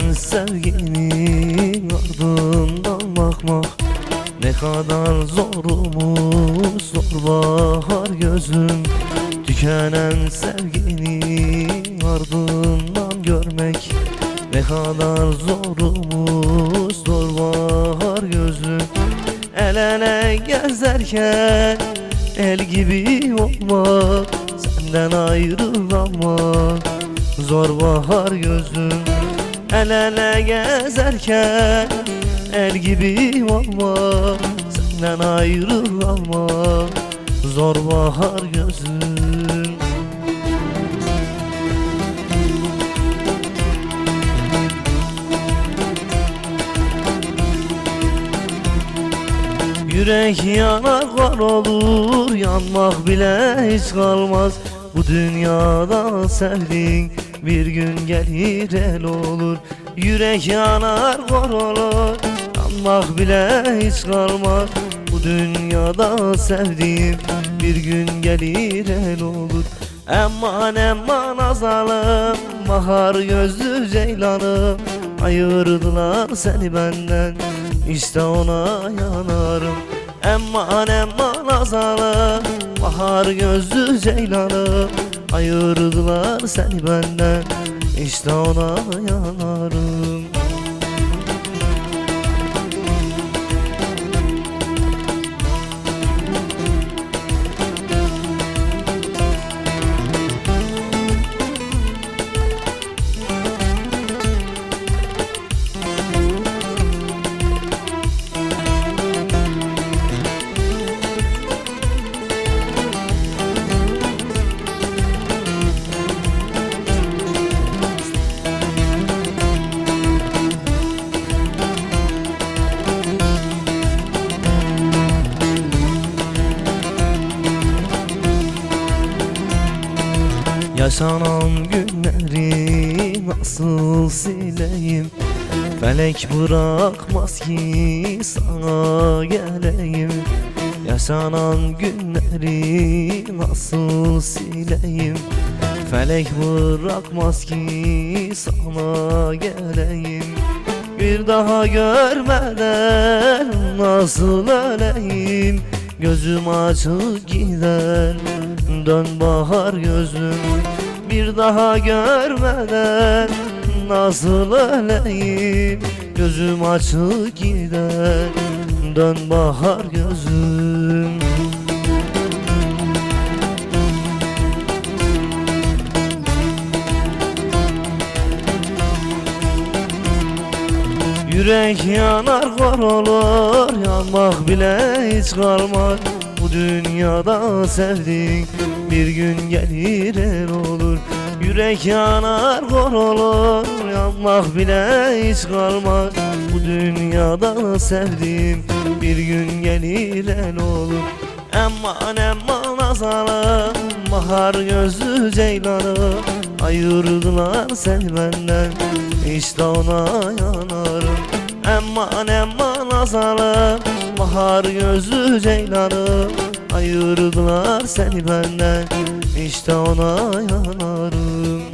sevdiğin ardından bakmak Ne kadar zormuş zor bahar gözüm. Tükenen sevginin ardından görmek. Ne kadar zormuş zor bahar gözüm. El ele gezerken el gibi olmak Senden ayrılamak zor bahar gözüm El ele gezerken el gibi olmak Senden ayrılamak zor bahar gözüm. Yürek yanar kar olur Yanmak bile hiç kalmaz. Bu dünyada sevdiğin Bir gün gelir el olur Yürek yanar kar olur. Yanmak bile hiç kalmaz Bu dünyada sevdiğim. Bir gün gelir el olur Eman eman azalım. Bahar gözlü ceylanım Ayırdılar seni benden. İşte ona yanarım Eman eman azalım Bahar gözlü ceylanım Ayırdılar seni benden. İşte ona yanarım Yaşanan günleri nasıl sileyim. Felek bırakmaz ki sana geleyim. Yaşanan günleri nasıl sileyim. Felek bırakmaz ki sana geleyim. Bir daha görmeden nasıl öleyim? Gözüm açık gider Dön bahar gözüm Bir daha görmeden Nasıl öleyim Gözüm açık gider. Dön bahar gözüm. Yürek yanar kor olur Yanmak bile hiç kalmaz Bu dünyada sevdik. Bir gün gelir el olur Yürek yanar kor olur. Yanmak bile hiç kalmaz. Bu dünyada sevdim Bir gün gelir el olur. Eman eman azalım Bahar gözlü ceylanım Ayırdılar seni benden İşte ona yanarım. Eman eman azalım Bahar gözlü ceylanım Ayırdılar seni benden. İşte ona yanarım